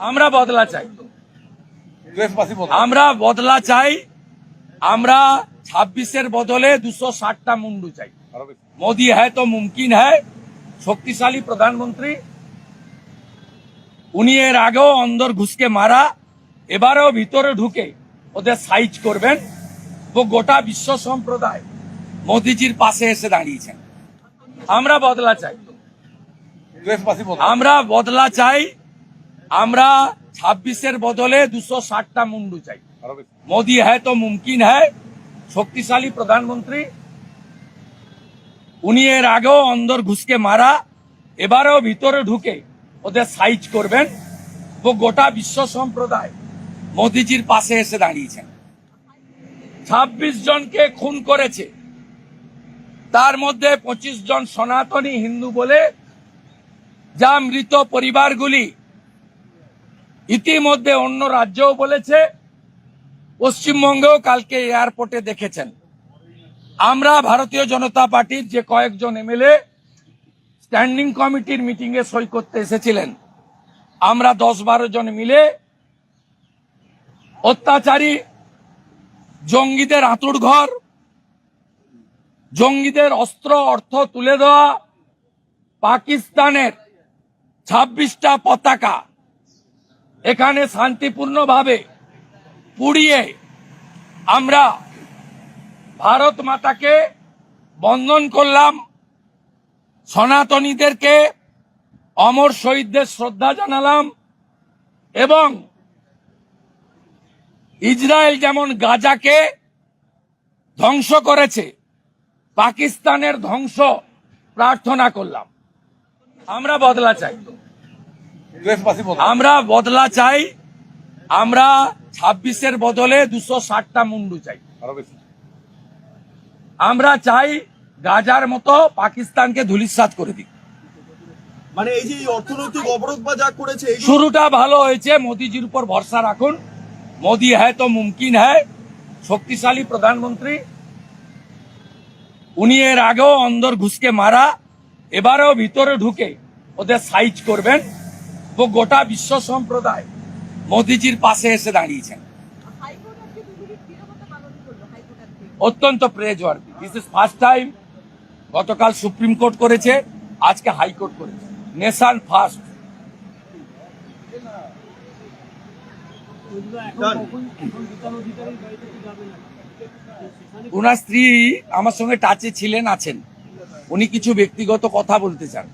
আমরা বদলা চাই। আমরা বদলা চাই। আমরা ছাব্বিশের বদলে দুশো ষাটটা মুন্ডু চাই। মোদি হ্যাঁ তো মুমকিন হ্যাঁ শক্তিশালী প্রধানমন্ত্রী। উনি এর আগেও অন্দর ঘুষকে মারা এবারেও ভিতরে ঢুকে ওদের সাইজ করবেন। ও গোটা বিশ্ব সম্প্রদায় মোদিজির পাশে এসে দাঁড়িয়েছেন। আমরা বদলা চাই। আমরা বদলা চাই। আমরা ছাব্বিশের বদলে দুশো ষাটটা মুন্ডু চাই। মোদি হ্যাঁ তো মুমকিন হ্যাঁ শক্তিশালী প্রধানমন্ত্রী উনি এর আগেও অন্দর ঘুষকে মারা এবারেও ভিতরে ঢুকে ওদের সাইজ করবেন। ও গোটা বিশ্ব সম্প্রদায় মোদিজির পাশে এসে দাঁড়িয়েছেন। ২৬ জনকে খুন করেছে। তার মধ্যে ২৫ জন সনাতনী হিন্দু বলে যা মৃত পরিবারগুলি ইতিমধ্যে অন্য রাজ্যও বলেছে, পশ্চিমবঙ্গেও কালকে এয়ারপোর্টে দেখেছেন। আমরা ভারতীয় জনতা পার্টির যে কয়েকজন এমএলএ স্ট্যান্ডিং কমিটির মিটিং এ সই করতে এসেছিলেন। আমরা দশ বারো জন মিলে অত্যাচারী, জঙ্গিদের আঁতুড় ঘর, জঙ্গিদের অস্ত্র, অর্থ তুলে দেওয়া পাকিস্তানের ছাব্বিশটা পতাকা এখানে শান্তিপূর্ণভাবে পুড়িয়ে আমরা ভারত মাতাকে বন্ধন করলাম। সনাতনীদেরকে অমর শহীদদের শ্রদ্ধা জানালাম এবং ইসরায়েল যেমন গাজাকে ধ্বংস করেছে, পাকিস্তানের ধ্বংস প্রার্থনা করলাম। আমরা বদলা চাই। আমরা বদলা চাই আমরা ছাব্বিশের বদলে দুশো ষাটটা মুন্ডু চাই। আমরা চাই গাজার মতো পাকিস্তানকে ধুলিসাৎ করে দিক। মানে এই যে অর্থনৈতিক অবরোধ বা যা করেছে শুরুটা ভালো হয়েছে মোদিজির উপর ভরসা রাখুন। মোদি হ্যায় তো মুমকিন হ্যায়। শক্তিশালী প্রধানমন্ত্রী উনি এর আগেও অন্দর ঘুষকে মারা এবারেও ভিতরে ঢুকে ওদের সাইজ করবেন। ও গোটা বিশ্ব সম্প্রদায় মোদিজির পাশে এসে দাঁড়িয়েছেন। অত্যন্ত প্রেজওয়ার্দি দিস ইজ ফার্স্ট টাইম গতকাল সুপ্রিম কোর্ট করেছে, আজকে হাইকোর্ট করেছে। নেশান ফার্স্ট ওনার স্ত্রী আমার সঙ্গে টাচে ছিলেন, আছেন। উনি কিছু ব্যক্তিগত কথা বলতে চান।